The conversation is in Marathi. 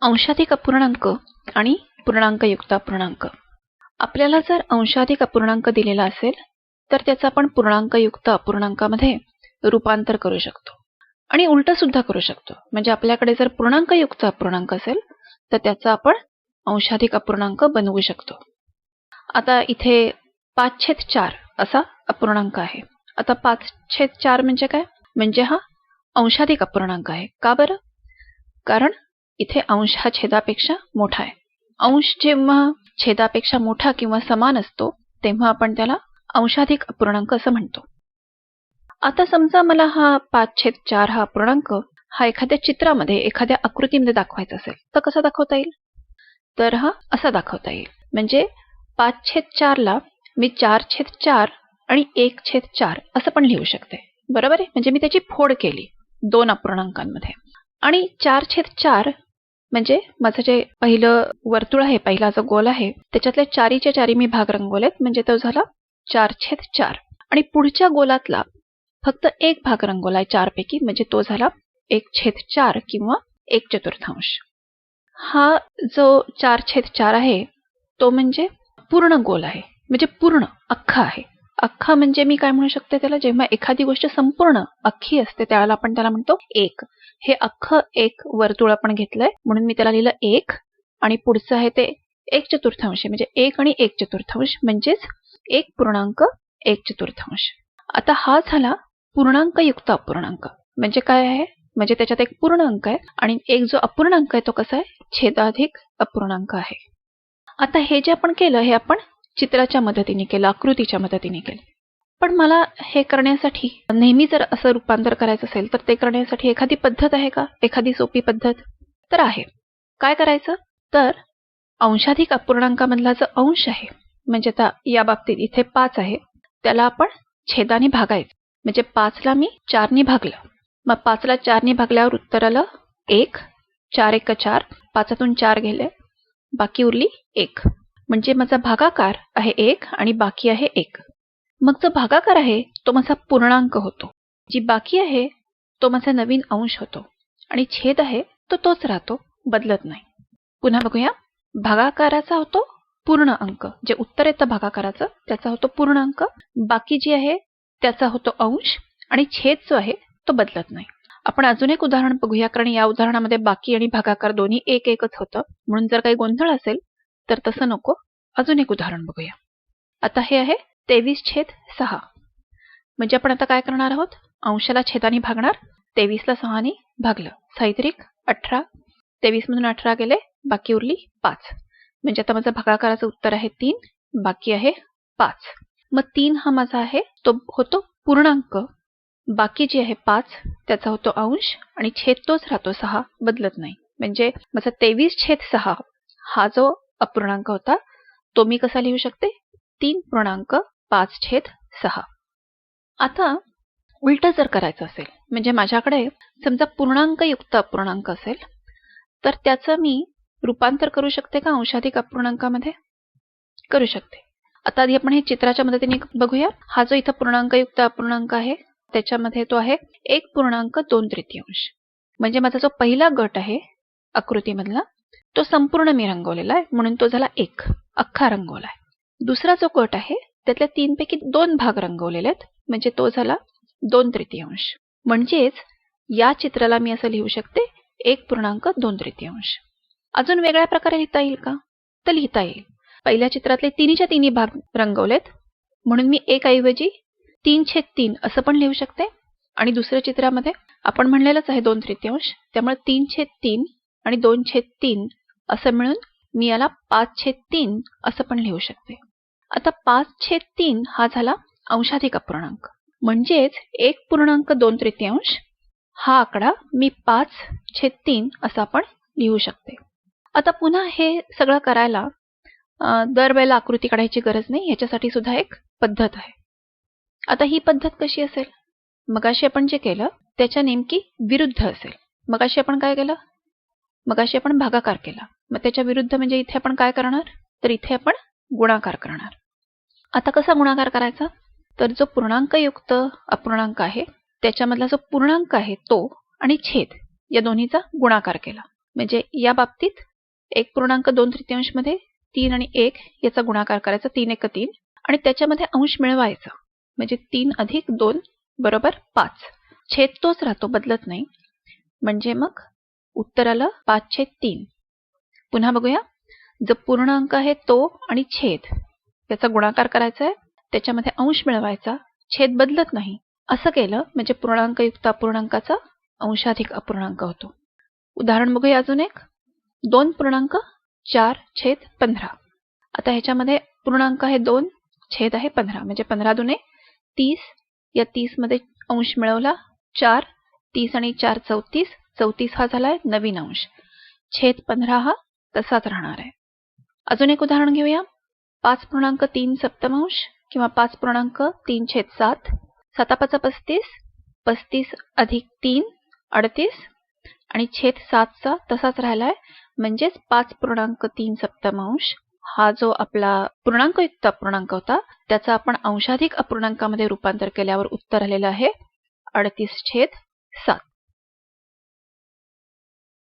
अंशाधिक अपूर्णांक आणि पूर्णांकयुक्त अपूर्णांक. आपल्याला जर अंशाधिक अपूर्णांक दिलेला असेल तर त्याचा आपण पूर्णांकयुक्त अपूर्णांकामध्ये रूपांतर करू शकतो. आणि उलट सुद्धा करू शकतो. म्हणजे आपल्याकडे जर पूर्णांकयुक्त अपूर्णांक असेल तर त्याचा आपण अंशाधिक अपूर्णांक बनवू शकतो. आता इथे पाच छेद चार असा अपूर्णांक आहे. आता पाच छेद चार म्हणजे काय? म्हणजे हा अंशाधिक अपूर्णांक आहे. का बरं? कारण इथे अंश हा छेदापेक्षा मोठा आहे. अंश जेव्हा छेदापेक्षा मोठा किंवा समान असतो तेव्हा आपण त्याला अंशाधिक अपूर्णांक असं म्हणतो. आता समजा मला हा पाच छेद चार हा अपूर्णांक हा एखाद्या चित्रामध्ये एखाद्या आकृतीमध्ये दाखवायचा असेल तर कसा दाखवता येईल? तर हा असा दाखवता येईल. म्हणजे पाच छेद चारला मी चार छेद चार आणि एक छेद चार असं पण लिहू शकते. बरोबर आहे? म्हणजे मी त्याची फोड केली दोन अपूर्णांकांमध्ये. आणि चार छेद चार म्हणजे माझं जे पहिलं वर्तुळ आहे पहिला जो गोल आहे त्याच्यातले चारीच्या चारी मी भाग रंगवलेत. म्हणजे तो झाला चार छेद चार. आणि पुढच्या गोलातला फक्त एक भाग रंगवलाय चार पैकी म्हणजे तो झाला एक छेद चार किंवा एक चतुर्थांश. हा जो चार छेद चार आहे तो म्हणजे पूर्ण गोल आहे. म्हणजे पूर्ण अख्खा आहे. अख्खा म्हणजे मी काय म्हणू शकते त्याला? जेव्हा एखादी गोष्ट संपूर्ण अख्खी असते त्यावेळेला आपण त्याला म्हणतो एक. हे अख्खं एक वर्तुळ आपण घेतलंय म्हणून मी त्याला लिहिलं एक. आणि पुढचं आहे ते एक चतुर्थांश म्हणजे एक आणि एक चतुर्थांश म्हणजेच एक पूर्णांक एक चतुर्थांश. आता हा झाला पूर्णांकयुक्त अपूर्णांक. म्हणजे काय आहे? म्हणजे त्याच्यात एक पूर्ण अंक आहे आणि एक जो अपूर्णांक आहे तो कसा आहे? छेदाधिक अपूर्णांक आहे. आता हे जे आपण केलं हे आपण चित्राच्या मदतीने केलं आकृतीच्या मदतीने केलं. पण मला हे करण्यासाठी नेहमी जर असं रूपांतर करायचं असेल तर ते करण्यासाठी एखादी पद्धत आहे का? एखादी सोपी पद्धत? तर आहे. काय करायचं? तर अंशाधिक अपूर्णांकामधला जो अंश आहे म्हणजे आता या बाबतीत इथे पाच आहे त्याला आपण छेदाने भागायचं. म्हणजे पाचला मी चारनी भागलं. मग पाचला चारनी भागल्यावर उत्तर आलं एक चार एक चार पाचातून चार गेले बाकी उरली एक. म्हणजे माझा भागाकार आहे एक आणि बाकी आहे एक. मग जो भागाकार आहे तो माझा पूर्णांक होतो. जी बाकी आहे तो माझा नवीन अंश होतो. आणि छेद आहे तो तोच राहतो बदलत नाही. पुन्हा बघूया. भागाकाराचा होतो पूर्ण अंक. जे उत्तर येतं भागाकाराचं त्याचा होतो पूर्ण अंक. बाकी जी आहे त्याचा होतो अंश. आणि छेद जो आहे तो बदलत नाही. आपण अजून एक उदाहरण बघूया कारण या उदाहरणामध्ये बाकी आणि भागाकार दोन्ही एक एकच होतं. म्हणून जर काही गोंधळ असेल तर तसं नको. अजून एक उदाहरण बघूया. आता हे आहे तेवीस छेद सहा. म्हणजे आपण आता काय करणार आहोत? अंशाला छेदाने भागणार तेवीसला सहाने भागलं. साहित्रिक अठरा. तेवीस मधून अठरा गेले बाकी उरली पाच. म्हणजे आता माझं भागाकाराचं उत्तर आहे तीन बाकी आहे पाच. मग तीन हा माझा आहे तो होतो पूर्णांक. बाकी जी आहे पाच त्याचा होतो अंश आणि छेद तोच राहतो सहा बदलत नाही. म्हणजे माझा तेवीस छेद सहा हा जो अपूर्णांक होता. तो मी कसा लिहू शकते? तीन पूर्णांक पाच छेद सहा. आता उलट जर करायचं असेल म्हणजे माझ्याकडे समजा पूर्णांकयुक्त अपूर्णांक असेल तर त्याचं मी रूपांतर करू शकते का अंशाधिक अपूर्णांकामध्ये? करू शकते. आता आधी आपण हे चित्राच्या मदतीने बघूया. हा जो इथं पूर्णांकयुक्त अपूर्णांक आहे त्याच्यामध्ये तो आहे एक पूर्णांक दोन तृतीयांश. म्हणजे माझा जो पहिला गट आहे आकृतीमधला तो संपूर्ण मी रंगवलेला आहे म्हणून तो झाला एक अख्खा रंगवला आहे दुसरा जो गट आहे त्यातल्या तीन पैकी दोन भाग रंगवलेले आहेत म्हणजे तो झाला दोन तृतीयांश. म्हणजेच या चित्राला मी असं लिहू शकते एक पूर्णांक दोन तृतीयांश. अजून वेगळ्या प्रकारे लिहिता येईल का? तर लिहिता येईल. पहिल्या चित्रातले तिन्हीच्या तिन्ही भाग रंगवलेत म्हणून मी एक ऐवजी तीन छेद तीन असं पण लिहू शकते. आणि दुसऱ्या चित्रामध्ये आपण म्हणलेलंच आहे दोन तृतीयांश त्यामुळे तीन छेद तीन आणि दोन छेद तीन असं मिळून मी याला पाच छेद तीन असं पण लिहू शकते. आता पाच छेद तीन हा झाला अंशाधिक अपूर्णांक. म्हणजेच एक पूर्णांक दोन तृतीयांश हा आकडा मी पाच छेद तीन असा आपण लिहू शकते. आता पुन्हा हे सगळं करायला दरवेळेला आकृती काढायची गरज नाही याच्यासाठी सुद्धा एक पद्धत आहे. आता ही पद्धत कशी असेल? मगाशी आपण जे केलं त्याच्या नेमकी विरुद्ध असेल. मगाशी आपण काय केलं? मगाशी आपण भागाकार केला. मग त्याच्या विरुद्ध म्हणजे इथे आपण काय करणार? तर इथे आपण गुणाकार करणार. आता कसा गुणाकार करायचा? तर जो पूर्णांकयुक्त अपूर्णांक आहे त्याच्यामधला जो पूर्णांक आहे तो आणि छेद या दोन्हीचा गुणाकार केला. म्हणजे या बाबतीत एक पूर्णांक दोन तृतीयांशमध्ये तीन आणि एक याचा गुणाकार करायचा तीन एक तीन. आणि त्याच्यामध्ये अंश मिळवायचा. म्हणजे तीन अधिक दोन बरोबर पाच. छेद तोच राहतो बदलत नाही. म्हणजे मग उत्तर आलं पाच छेद तीन. पुन्हा बघूया. जो पूर्णांक आहे तो आणि छेद. याचा गुणाकार करायचा आहे त्याच्यामध्ये अंश मिळवायचा. छेद बदलत नाही. असं केलं म्हणजे पूर्णांकयुक्त अपूर्णांकाचा अंशाधिक अपूर्णांक होतो. उदाहरण बघूया अजून एक. दोन पूर्णांक चार छेद पंधरा. आता ह्याच्यामध्ये पूर्णांक आहे दोन छेद आहे पंधरा. म्हणजे पंधरा दुने तीस. या तीसमध्ये अंश मिळवला चार. तीस आणि चार चौतीस. चौतीस हा झालाय नवीन अंश. छेद पंधरा हा तसाच राहणार आहे. अजून एक उदाहरण घेऊया. पाच पूर्णांक तीन सप्तमांश किंवा पाच पूर्णांक तीन छेद सात. सातापाचा पस्तीस पस्तीस अधिक तीन अडतीस. आणि छेद सातचा तसाच राहिलाय. म्हणजेच पाच पूर्णांक तीन सप्तमांश हा जो आपला पूर्णांकयुक्त अपूर्णांक होता त्याचा आपण अंशाधिक अपूर्णांकामध्ये रूपांतर केल्यावर उत्तर आलेलं आहे. अडतीस छेद सात.